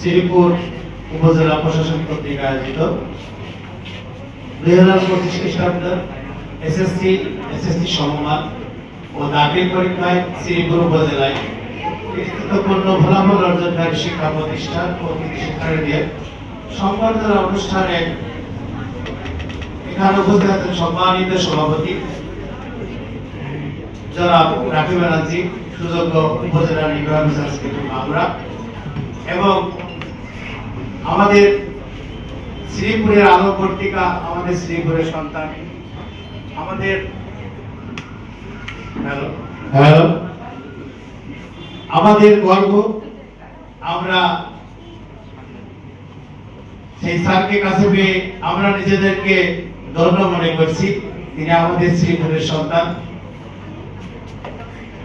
শ্রীপুর উপজেলা প্রশাসন কর্তৃক আয়োজিত। দুই হাজার পঁচিশ এসএসসি এসএসসি ও দাখিল পরীক্ষায় শ্রীপুর উপজেলায় গুরুত্বপূর্ণ ফলাফল অর্জনকারী শিক্ষা প্রতিষ্ঠান ও শিক্ষার্থীদের অনুষ্ঠানে এখানে উপস্থিত আছেন সম্মানিত সভাপতি জনাব রাফি ব্যানার্জি, সুযোগ্য উপজেলা নির্বাহী এবং আমাদের শ্রীপুরের আলো পত্রিকা আমাদের শ্রীপুরের সন্তান। আমাদের হ্যালো। হ্যালো। আমাদের গর্ব আমরা সেই স্যারকে কাছে পেয়ে আমরা নিজেদেরকে ধন্য মনে করছি। তিনি আমাদের শ্রীপুরের সন্তান।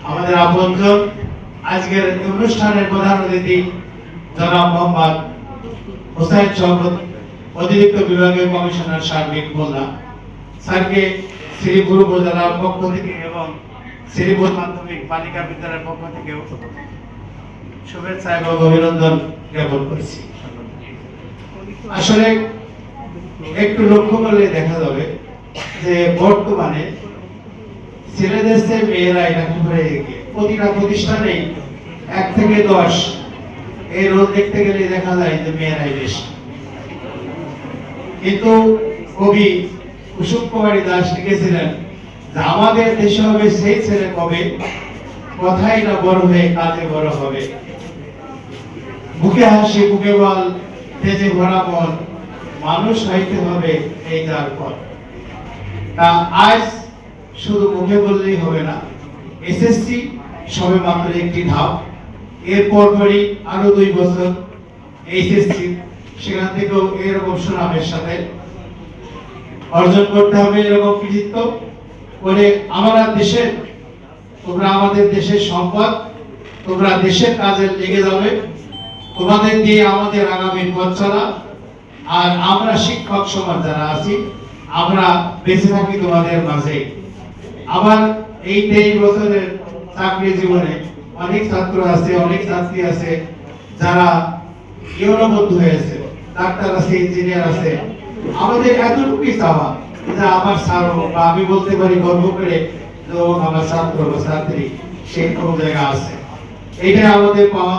আমাদের আপনজন। আজকের অনুষ্ঠানের প্রধান অতিথি জনাব মোহাম্মদ হোসাইন চৌধুরী অতিরিক্ত বিভাগীয় কমিশনার সার্বিক মোল্লা, স্যারকে শ্রীপুর উপজেলার পক্ষ থেকে এবং শ্রীপুর মাধ্যমিক বালিকা বিদ্যালয়ের পক্ষ থেকে শুভেচ্ছা এবং অভিনন্দন জ্ঞাপন করছি। আসলে একটু লক্ষ্য করলে দেখা যাবে যে বর্তমানে ছেলেদের মেয়েরা এটা করে প্রতিটা প্রতিষ্ঠানেই এক থেকে দশ এই রোল দেখতে গেলে দেখা যায় যে মেয়েরাই বেশি। কিন্তু কবি কুসুম কুমারী দাস লিখেছিলেন যে, আমাদের দেশে হবে সেই ছেলে কবে? কথাই না বড় হয়ে কাজে বড় হবে। বুকে হাসি, বুকে বল, তেজে ভরা মন মানুষ হইতে হবে এই যার পর তা আজ শুধু মুখে বললেই হবে না, এসএসসি সবে মাত্র একটি ধাপ। এরপর পরই আরও দুই বছর এইচএসসি, সেখান থেকেও এরকম সুনামের সাথে অর্জন করতে হবে এরকম কৃতিত্ব। করে আমরা দেশের, তোমরা আমাদের দেশের সম্পদ, তোমরা দেশের কাজে লেগে যাবে। তোমাদের দিয়ে আমাদের আগামী পথ চলা। আর আমরা শিক্ষক সমাজ যারা আছি, আমরা বেঁচে থাকি তোমাদের মাঝে। আবার এই তেইশ বছরের চাকরি জীবনে অনেক ছাত্র আছে, অনেক ছাত্রী আছে, যারা ইউরোবদ্ধ হয়েছে ডাক্তার আছে ইঞ্জিনিয়ার আছে। আমাদের এতটুকুই চাওয়া যে আমার স্যার বা আমি বলতে পারি গর্ব করে যে আমার ছাত্র বা ছাত্রী সেই কোনো জায়গা আছে। এইটাই আমাদের পাওয়া।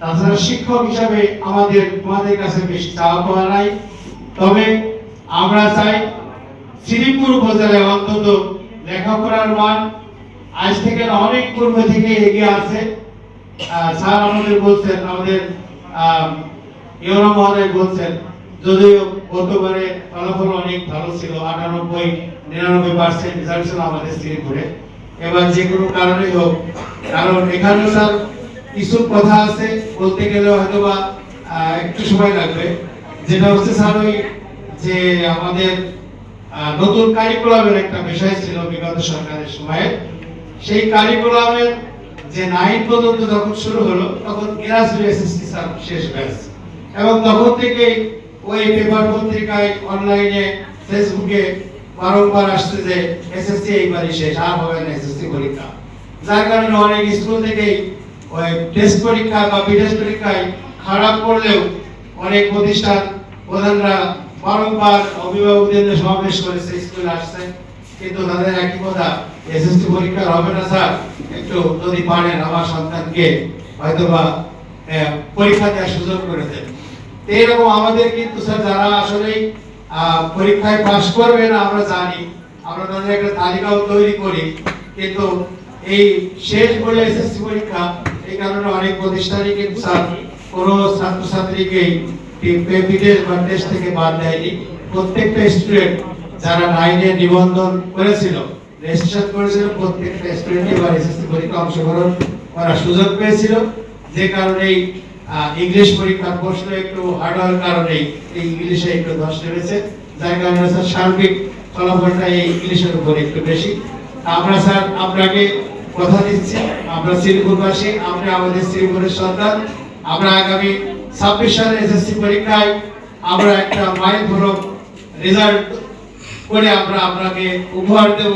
তাছাড়া শিক্ষক হিসাবে আমাদের তোমাদের কাছে বেশি চাওয়া পাওয়া নাই। তবে আমরা চাই শ্রীপুর উপজেলায় অন্তত লেখাপড়ার মান আজ থেকে অনেক পূর্ব থেকে এগিয়ে আছে। স্যার আমাদের বলছেন, আমাদের ইউরো মহোদয় বলছেন, যদিও গতবারে ফলাফল অনেক ভালো ছিল, আটানব্বই, নিরানব্বই পার্সেন্ট রেজাল্ট ছিল আমাদের শ্রীপুরে। এবার যে কোনো কারণেই হোক, কারণ এখানে স্যার কিছু কথা আছে, বলতে গেলে হয়তো বা একটু সময় লাগবে। যেটা হচ্ছে স্যার ওই যে আমাদের নতুন কারিকুলামের একটা বিষয় ছিল বিগত সরকারের সময়ে। সেই কারিকুলামের যে নাইন পর্যন্ত যখন শুরু হলো, তখন গ্রাজুয়েট এসএসসি স্যার শেষ ব্যাচ এবং তখন থেকেই ওই পেপার পত্রিকায় অনলাইনে ফেসবুকে বারংবার আসছে যে এসএসসি এইবারই শেষ, আর হবে না এসএসসি পরীক্ষা। যার কারণে অনেক স্কুল থেকেই ওই টেস্ট পরীক্ষা বা বিটেস্ট পরীক্ষায় খারাপ করলেও অনেক প্রতিষ্ঠান প্রধানরা বারংবার অভিভাবকদের সমাবেশ করেছে, স্কুলে আসছে। কিন্তু তাদের একই কথা এসএসসি পরীক্ষা হবে না, স্যার। একটু যদি পারেন আমার সন্তানকে, হয়তোবা পরীক্ষা দেওয়ার সুযোগ করে দেন। তো এরকম আমাদের কিন্তু, স্যার, যারা আসলে পরীক্ষায় পাশ করবে না, আমরা জানি। আমরা তাদের একটা তালিকাও তৈরি করি। কিন্তু এই শেষ বলে এসএসসি পরীক্ষা, এই কারণে অনেক প্রতিষ্ঠানই কিন্তু, স্যার, কোনো ছাত্রছাত্রীকেই বিদেশ বা টেস্ট থেকে বাদ দেয়নি। প্রত্যেকটা স্টুডেন্ট যারা নাইনে নিবন্ধন করেছিল রেজিস্ট্রেশন করেছিল, প্রত্যেকটা স্টুডেন্ট এবার এসএসসি পরীক্ষা অংশগ্রহণ করার সুযোগ পেয়েছিল। যে কারণেই ইংলিশ পরীক্ষার প্রশ্ন একটু হার্ড হওয়ার কারণেই এই ইংলিশে একটু ধস নেমেছে। যার কারণে স্যার সার্বিক ফলাফলটা এই ইংলিশের উপর একটু বেশি। আমরা স্যার, আপনাকে কথা দিচ্ছি। আমরা শ্রীপুরবাসী আমরা আমাদের শ্রীপুরের সন্তান। আমরা আগামী ছাব্বিশ সালে এসএসসি পরীক্ষায় আমরা একটা মাইল রেজাল্ট করে আমরা আপনাকে উপহার দেব।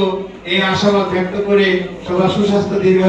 এই আশাবাদ ব্যক্ত করে সবার সুস্বাস্থ্য দীর্ঘ